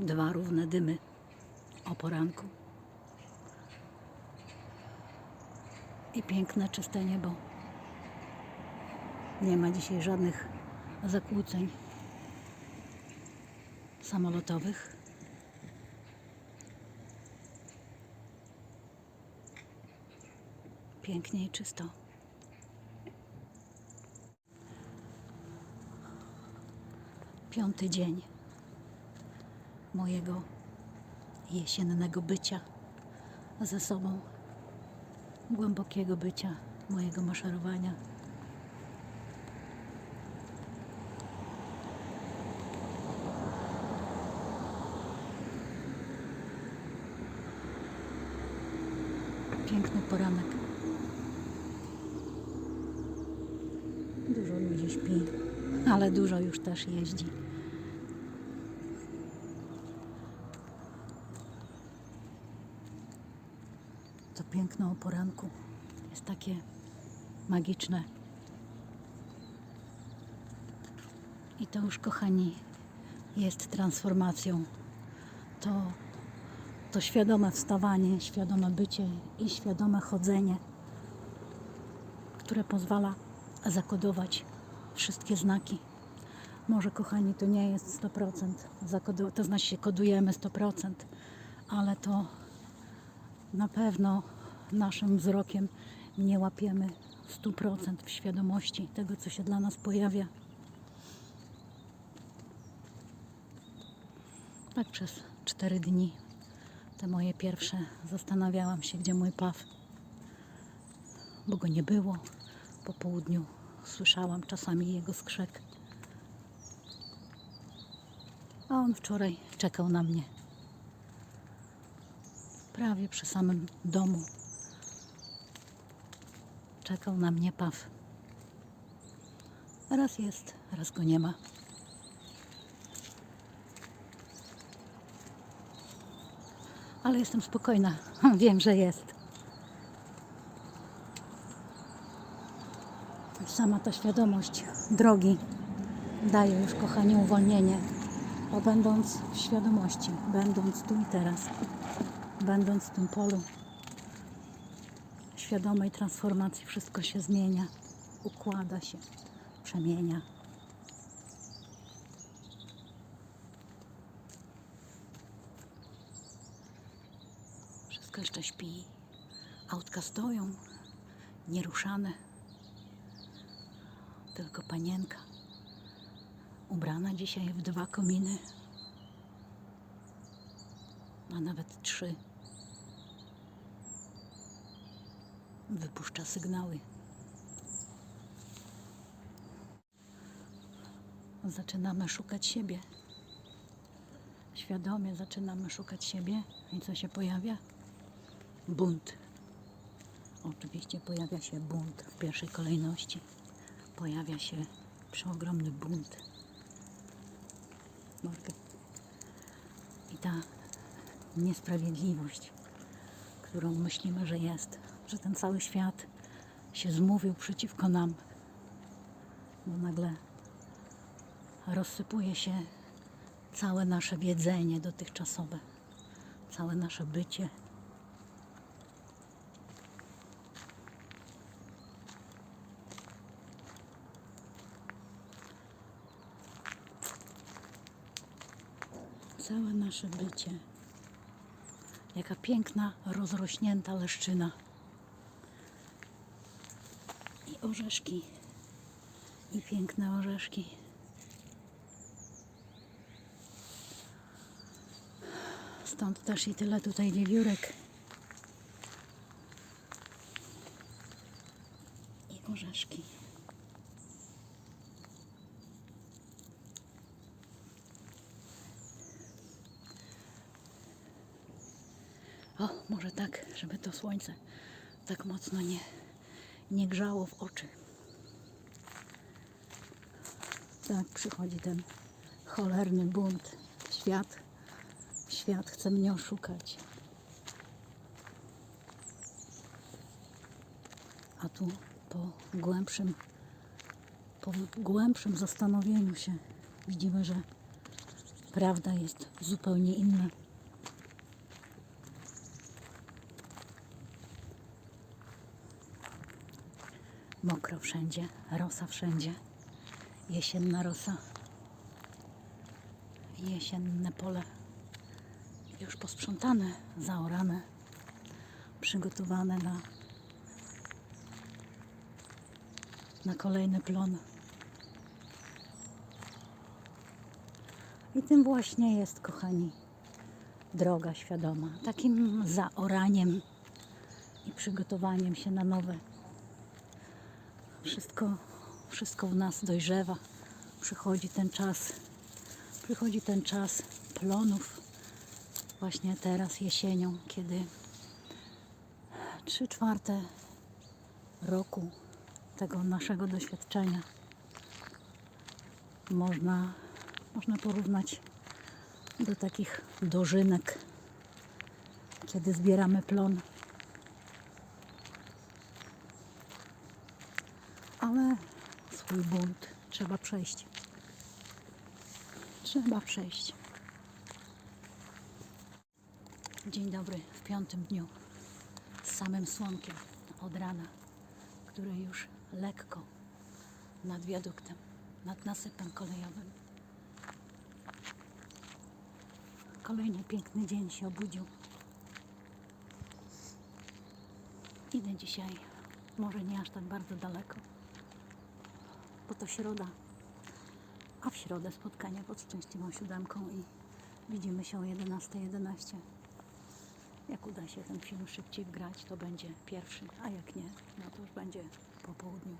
Dwa równe dymy o poranku. I piękne, czyste niebo. Nie ma dzisiaj żadnych zakłóceń samolotowych. Pięknie i czysto. Piąty dzień mojego jesiennego bycia ze sobą, głębokiego bycia, mojego maszerowania. Piękny poranek. Dużo ludzi śpi, ale dużo już też jeździ. To piękno o poranku jest takie magiczne. I to już, kochani, jest transformacją. To, to świadome wstawanie, świadome bycie i świadome chodzenie, które pozwala zakodować wszystkie znaki. Może, kochani, to nie jest 100%, zakodu- to znaczy kodujemy 100%, ale to na pewno naszym wzrokiem nie łapiemy 100% w świadomości tego, co się dla nas pojawia. Tak przez 4 dni, te moje pierwsze, zastanawiałam się, gdzie mój paw, bo go nie było. Po południu słyszałam czasami jego skrzek. A on wczoraj czekał na mnie prawie przy samym domu. Czekał na mnie paw. Raz jest, raz go nie ma. Ale jestem spokojna. Wiem, że jest. Sama ta świadomość drogi daje już kochanie uwolnienie, bo będąc w świadomości, będąc tu i teraz, będąc w tym polu świadomej transformacji, wszystko się zmienia, układa się, przemienia. Wszystko jeszcze śpi. Autka stoją, nieruszane. Tylko panienka, ubrana dzisiaj w dwa kominy, a nawet trzy. Wypuszcza sygnały. Zaczynamy szukać siebie. Świadomie zaczynamy szukać siebie. I co się pojawia? Bunt. Oczywiście pojawia się bunt w pierwszej kolejności. Pojawia się przeogromny bunt. I ta niesprawiedliwość, którą myślimy, że jest, że ten cały świat się zmówił przeciwko nam, bo nagle rozsypuje się całe nasze wiedzenie dotychczasowe, całe nasze bycie. Całe nasze bycie. Jaka piękna, rozrośnięta leszczyna. Orzeszki. I piękne orzeszki. Stąd też i tyle tutaj wiewiórek. I orzeszki. O, może tak, żeby to słońce tak mocno nie, nie grzało w oczy. Tak przychodzi ten cholerny bunt. Świat, świat chce mnie oszukać. A tu po głębszym, po głębszym zastanowieniu się widzimy, że prawda jest zupełnie inna. Mokro wszędzie, rosa wszędzie, jesienna rosa, jesienne pole już posprzątane, zaorane, przygotowane na, na kolejny plon. I tym właśnie jest, kochani, droga świadoma. Takim zaoraniem i przygotowaniem się na nowe. Wszystko, wszystko w nas dojrzewa. Przychodzi ten czas, przychodzi ten czas plonów. Właśnie teraz jesienią, kiedy trzy czwarte roku tego naszego doświadczenia można, można porównać do takich dożynek, kiedy zbieramy plon. Ale swój bunt trzeba przejść. Trzeba przejść. Dzień dobry w piątym dniu z samym słonkiem od rana, które już lekko nad wiaduktem, nad nasypem kolejowym. Kolejny piękny dzień się obudził. Idę dzisiaj, może nie aż tak bardzo daleko, bo to środa, a w środę spotkanie pod szczęśliwą siódemką i widzimy się o 11.11. 11. Jak uda się ten film szybciej wgrać, to będzie pierwszy, a jak nie, no to już będzie po południu.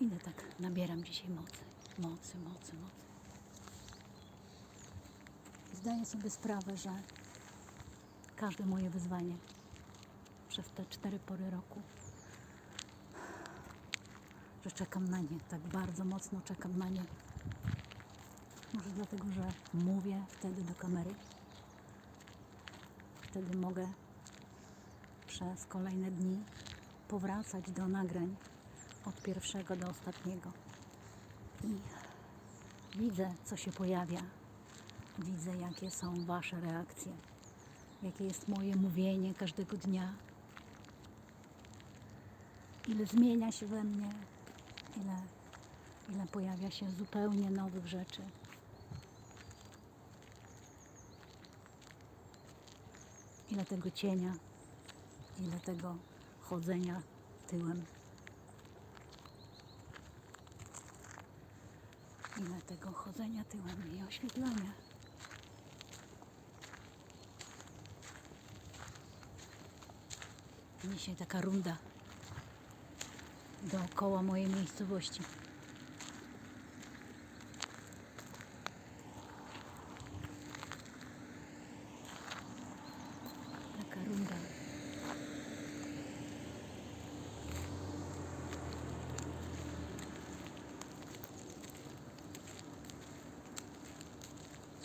Idę tak, nabieram dzisiaj mocy, mocy, mocy, mocy. Zdaję sobie sprawę, że każde moje wyzwanie przez te cztery pory roku, że czekam na nie, tak bardzo mocno czekam na nie. Może dlatego, że mówię wtedy do kamery. Wtedy mogę przez kolejne dni powracać do nagrań od pierwszego do ostatniego. I widzę, co się pojawia. Widzę, jakie są Wasze reakcje. Jakie jest moje mówienie każdego dnia. Ile zmienia się we mnie. Ile, ile pojawia się zupełnie nowych rzeczy. Ile tego cienia, ile tego chodzenia tyłem. Ile tego chodzenia tyłem i oświetlania. Dzisiaj taka runda dookoła mojej miejscowości. Taka runda.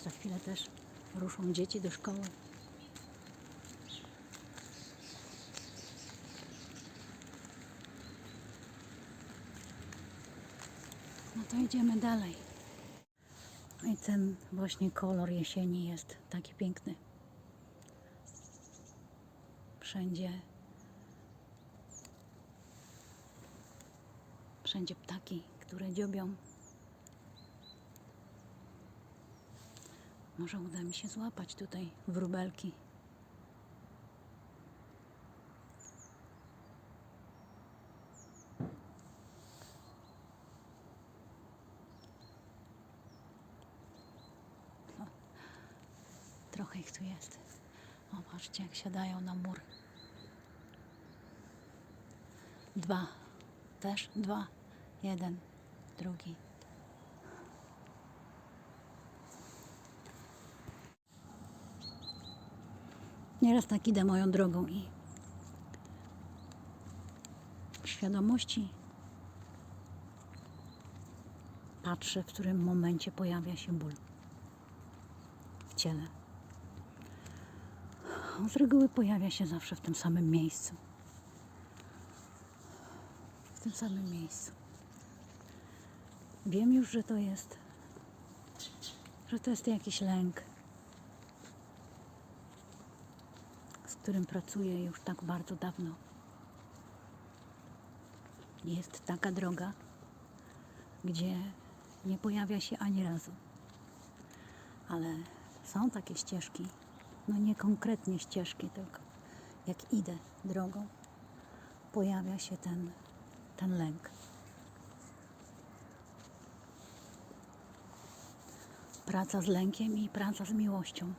Za chwilę też ruszą dzieci do szkoły. Idziemy dalej. I ten właśnie kolor jesieni jest taki piękny. Wszędzie wszędzie ptaki, które dziobią. Może uda mi się złapać tutaj wróbelki. Trochę ich tu jest. O, siadają na mur. Dwa. Też dwa. Jeden. Drugi. Nieraz tak idę moją drogą i w świadomości patrzę, w którym momencie pojawia się ból w ciele. Z reguły pojawia się zawsze w tym samym miejscu. W tym samym miejscu. Wiem już, że to jest, że to jest jakiś lęk, z którym pracuję już tak bardzo dawno. Jest taka droga, gdzie nie pojawia się ani razu. Ale są takie ścieżki, no nie konkretnie ścieżki, tylko jak idę drogą, pojawia się ten, ten lęk. Praca z lękiem i praca z miłością.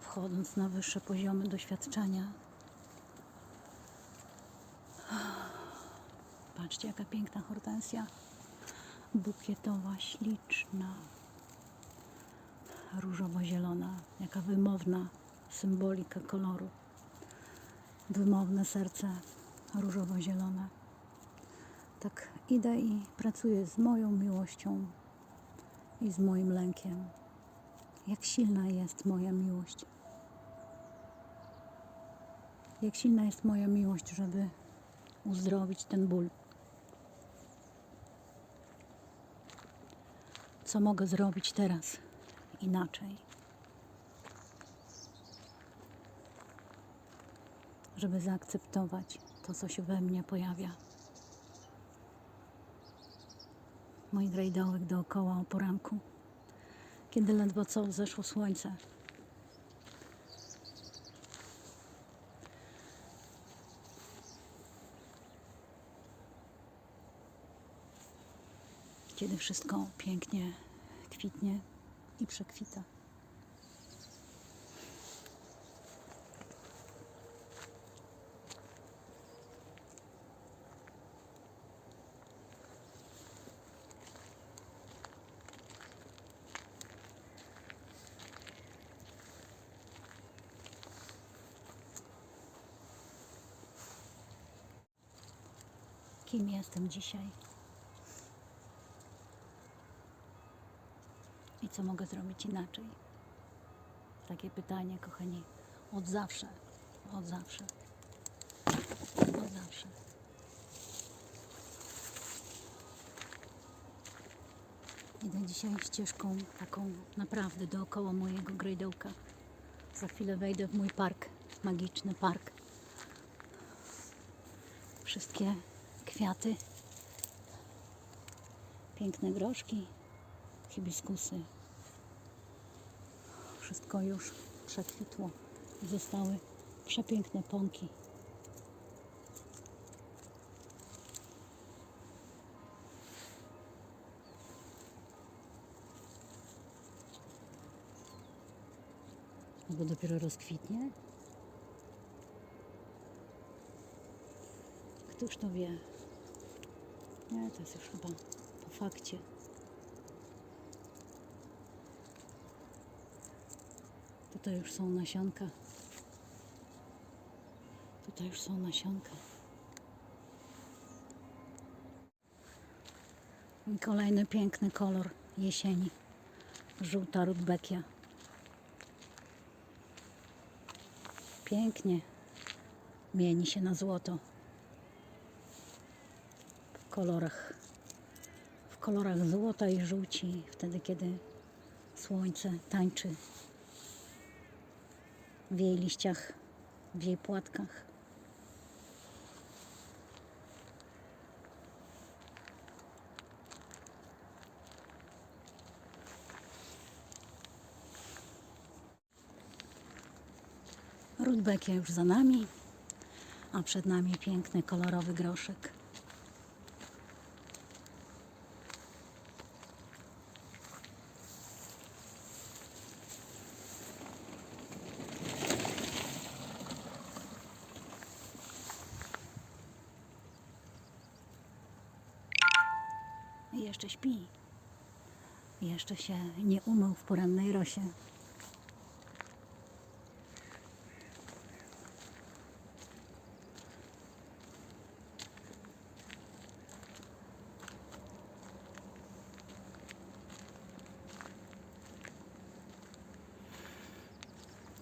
Wchodząc na wyższe poziomy doświadczenia, patrzcie jaka piękna hortensja, bukietowa, śliczna, różowo-zielona, jaka wymowna symbolika koloru. Wymowne serce różowo-zielone. Tak idę i pracuję z moją miłością i z moim lękiem. Jak silna jest moja miłość. Jak silna jest moja miłość, żeby uzdrowić ten ból. Co mogę zrobić teraz inaczej? Żeby zaakceptować to, co się we mnie pojawia. Mój grejdołek dookoła o poranku, kiedy ledwo co wzeszło słońce. Kiedy wszystko pięknie kwitnie i przekwita. Kim jestem dzisiaj? Co mogę zrobić inaczej? Takie pytanie, kochani, od zawsze. Od zawsze. Od zawsze. Idę dzisiaj ścieżką taką naprawdę dookoła mojego grejdołka. Za chwilę wejdę w mój park, magiczny park. Wszystkie kwiaty, piękne groszki, hibiskusy. Wszystko już przekwitło zostały przepiękne pąki. Bo dopiero rozkwitnie. Któż to wie? Nie, to jest już chyba po fakcie. Tutaj już są nasionka. Tutaj już są nasionka. I kolejny piękny kolor jesieni. Żółta rudbekia. Pięknie mieni się na złoto. W kolorach w kolorach złota i żółci, wtedy kiedy słońce tańczy w jej liściach, w jej płatkach. Rudbekia już za nami, a przed nami piękny kolorowy groszek. I jeszcze śpi. Jeszcze się nie umył w porannej rosie.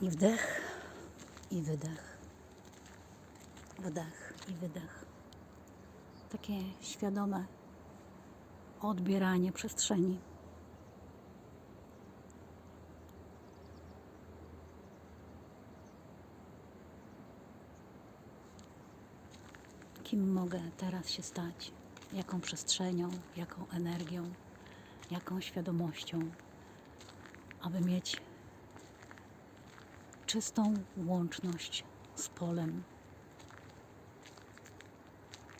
I wdech, i wydech. Wdech i wydech. takie świadome odbieranie przestrzeni. Kim mogę teraz się stać? Jaką przestrzenią, jaką energią, jaką świadomością, aby mieć czystą łączność z polem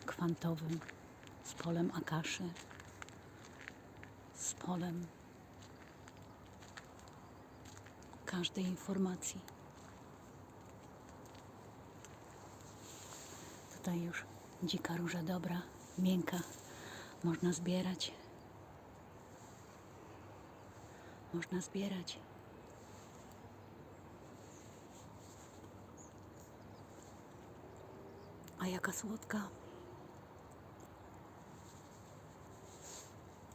kwantowym, z polem Akaszy, polem każdej informacji. Tutaj już dzika róża dobra, miękka, można zbierać. Można zbierać. A jaka słodka.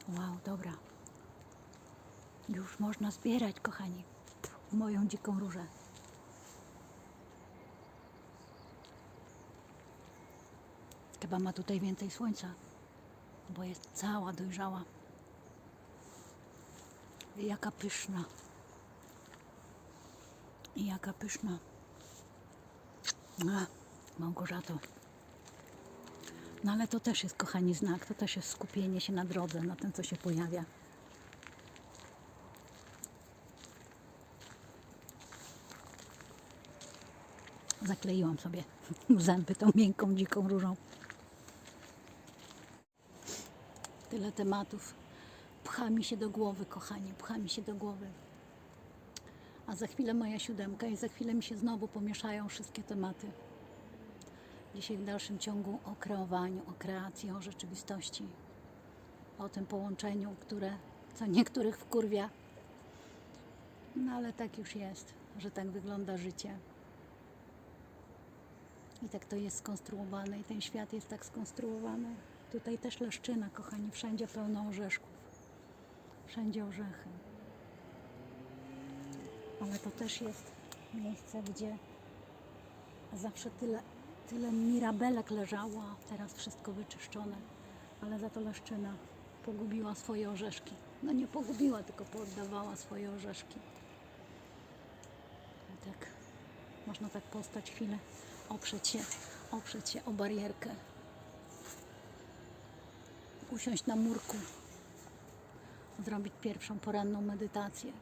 Wow, dobra. Już można zbierać, kochani, moją dziką różę. Chyba ma tutaj więcej słońca, bo jest cała dojrzała. Jaka pyszna. I jaka pyszna. A, Małgorzato. No ale to też jest, kochani, znak. To też jest skupienie się na drodze, na tym, co się pojawia. Zakleiłam sobie zęby tą miękką, dziką różą. Tyle tematów. Pcha mi się do głowy, kochani, pcha mi się do głowy. A za chwilę moja siódemka i za chwilę mi się znowu pomieszają wszystkie tematy. Dzisiaj w dalszym ciągu o kreowaniu, o kreacji, o rzeczywistości, o tym połączeniu, które co niektórych wkurwia. No ale tak już jest, że tak wygląda życie. I tak to jest skonstruowane i ten świat jest tak skonstruowany. Tutaj też leszczyna, kochani, wszędzie pełno orzeszków. Wszędzie orzechy. Ale to też jest miejsce, gdzie zawsze tyle, tyle mirabelek leżało, a teraz wszystko wyczyszczone. Ale za to leszczyna pogubiła swoje orzeszki. No nie pogubiła, tylko pooddawała swoje orzeszki. I tak można tak postać chwilę, oprzeć się, oprzeć się o barierkę, usiąść na murku, zrobić pierwszą poranną medytację.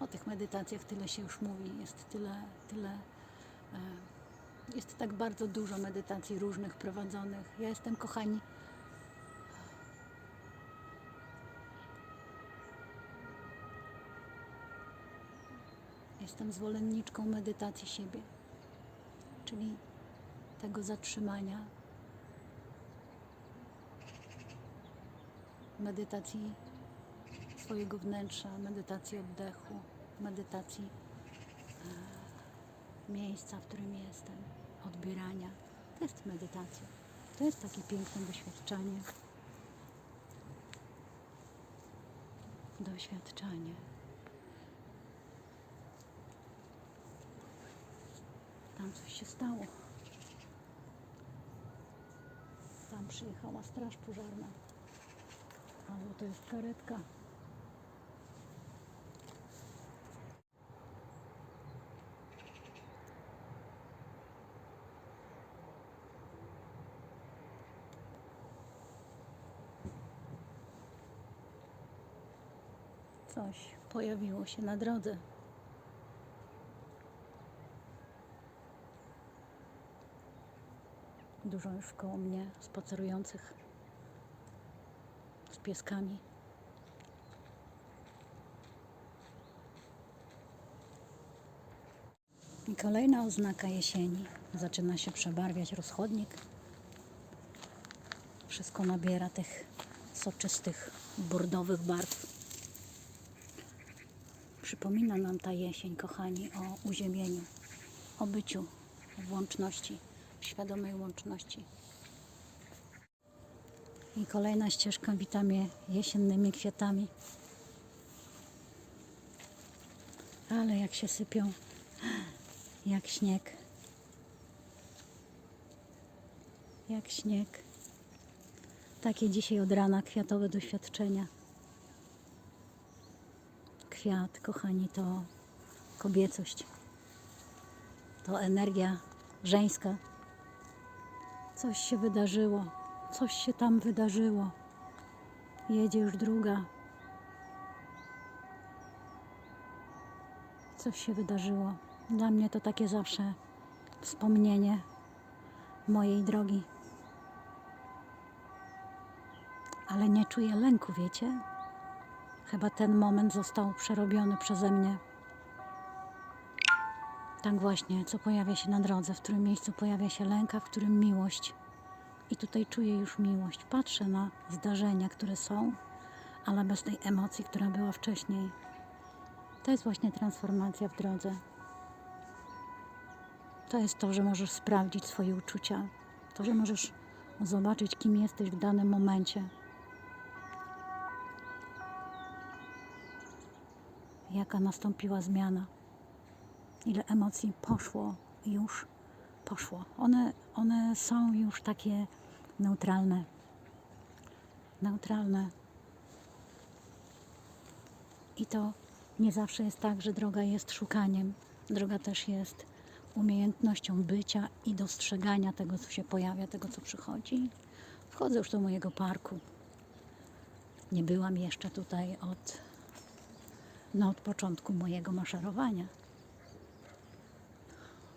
O tych medytacjach tyle się już mówi, jest tyle, tyle, e, jest tak bardzo dużo medytacji różnych prowadzonych. Ja jestem, kochani, jestem zwolenniczką medytacji siebie, czyli tego zatrzymania, medytacji swojego wnętrza, medytacji oddechu, medytacji e, miejsca, w którym jestem, odbierania. To jest medytacja. To jest takie piękne doświadczenie. Doświadczenie. Tam coś się stało. Tam przyjechała straż pożarna. Albo to jest karetka. Coś pojawiło się na drodze. Dużo już koło mnie spacerujących z pieskami. I kolejna oznaka jesieni. Zaczyna się przebarwiać rozchodnik. Wszystko nabiera tych soczystych, bordowych barw. Przypomina nam ta jesień, kochani, o uziemieniu, o byciu w łączności, w świadomej łączności. I kolejna ścieżka wita mnie jesiennymi kwiatami. Ale jak się sypią, jak śnieg. Jak śnieg. Takie dzisiaj od rana kwiatowe doświadczenia. Kwiat, kochani, to kobiecość. To energia żeńska. Coś się wydarzyło. Coś się tam wydarzyło. Jedzie już druga. Coś się wydarzyło. Dla mnie to takie zawsze wspomnienie mojej drogi. Ale nie czuję lęku, wiecie? Chyba ten moment został przerobiony przeze mnie. Tak właśnie, co pojawia się na drodze, w którym miejscu pojawia się lęk, a w którym miłość. I tutaj czuję już miłość. Patrzę na zdarzenia, które są, ale bez tej emocji, która była wcześniej. To jest właśnie transformacja w drodze. To jest to, że możesz sprawdzić swoje uczucia. To, że możesz zobaczyć, kim jesteś w danym momencie. Jaka nastąpiła zmiana. Ile emocji poszło już, poszło. One, one są już takie neutralne. Neutralne. I to nie zawsze jest tak, że droga jest szukaniem. Droga też jest umiejętnością bycia i dostrzegania tego, co się pojawia, tego, co przychodzi. Wchodzę już do mojego parku. Nie byłam jeszcze tutaj od, no, od początku mojego maszerowania.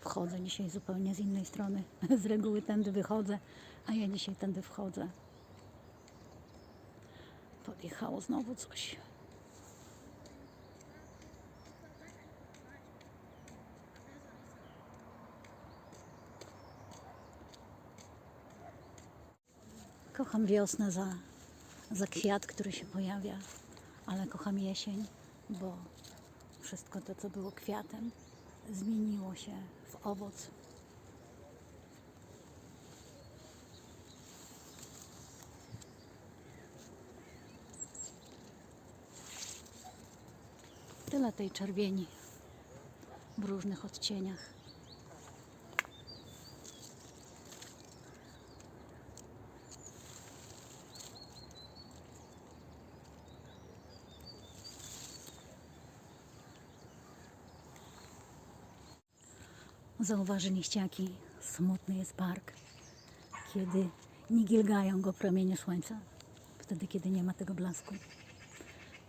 Wchodzę dzisiaj zupełnie z innej strony. Z reguły tędy wychodzę, a ja dzisiaj tędy wchodzę. Podjechało znowu coś. Kocham wiosnę za, za kwiat, który się pojawia, ale kocham jesień, bo wszystko to, co było kwiatem, zmieniło się w owoc. Tyle tej czerwieni w różnych odcieniach. Zauważyliście, jaki smutny jest park, kiedy nie gilgają go promienie słońca, wtedy, kiedy nie ma tego blasku,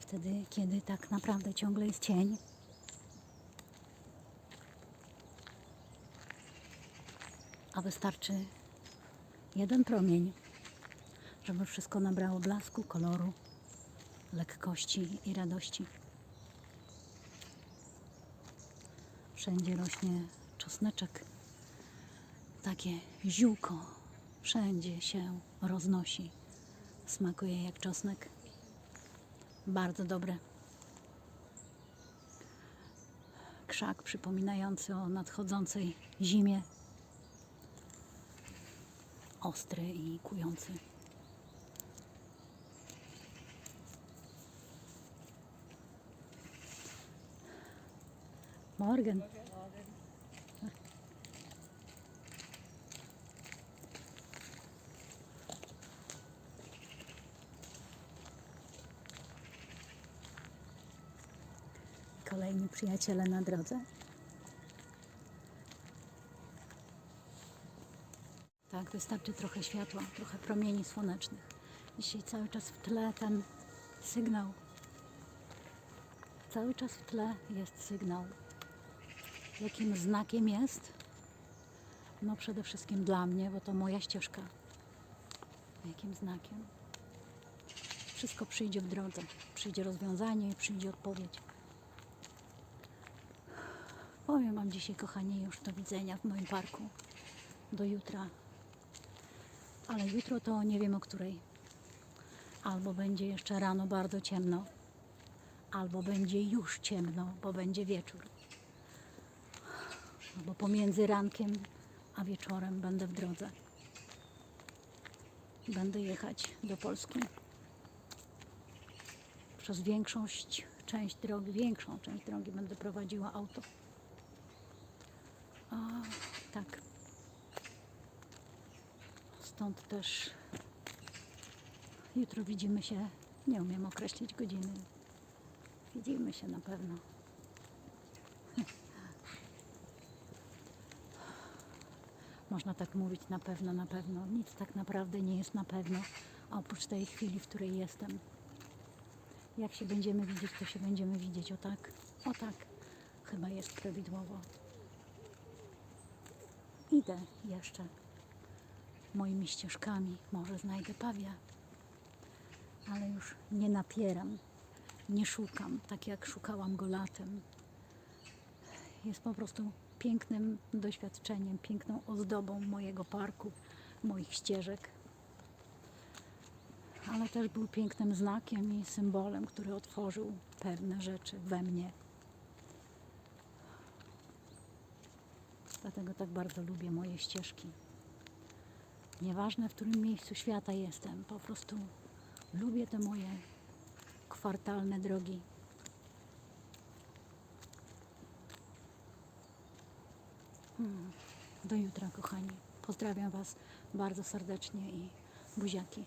wtedy, kiedy tak naprawdę ciągle jest cień. A wystarczy jeden promień, żeby wszystko nabrało blasku, koloru, lekkości i radości. Wszędzie rośnie czosneczek. Takie ziółko wszędzie się roznosi. Smakuje jak czosnek. Bardzo dobre. Krzak przypominający o nadchodzącej zimie. Ostry i kujący. Morgen. Kolejni przyjaciele na drodze. Tak, wystarczy trochę światła, trochę promieni słonecznych. Dzisiaj cały czas w tle ten sygnał. Cały czas w tle jest sygnał. Jakim znakiem jest? No przede wszystkim dla mnie, bo to moja ścieżka. Jakim znakiem? Wszystko przyjdzie w drodze. Przyjdzie rozwiązanie i przyjdzie odpowiedź. Powiem Wam dzisiaj, kochani, już do widzenia w moim parku. Do jutra. Ale jutro to nie wiem o której. Albo będzie jeszcze rano bardzo ciemno, albo będzie już ciemno, bo będzie wieczór. Albo pomiędzy rankiem a wieczorem będę w drodze. Będę jechać do Polski. Przez większość część drogi, większą część drogi będę prowadziła auto. A, tak. Stąd też Jutro widzimy się, nie umiem określić godziny. Widzimy się na pewno. Można tak mówić na pewno, na pewno. Nic tak naprawdę nie jest na pewno, oprócz tej chwili, w której jestem. Jak się będziemy widzieć, to się będziemy widzieć. O tak, o tak. Chyba jest prawidłowo. Idę jeszcze moimi ścieżkami. Może znajdę pawia, ale już nie napieram, nie szukam, tak jak szukałam go latem. Jest po prostu pięknym doświadczeniem, piękną ozdobą mojego parku, moich ścieżek. Ale też był pięknym znakiem i symbolem, który otworzył pewne rzeczy we mnie. Dlatego tak bardzo lubię moje ścieżki. Nieważne w którym miejscu świata jestem, po prostu lubię te moje kwartalne drogi. Hmm. Do jutra, kochani. Pozdrawiam Was bardzo serdecznie i buziaki.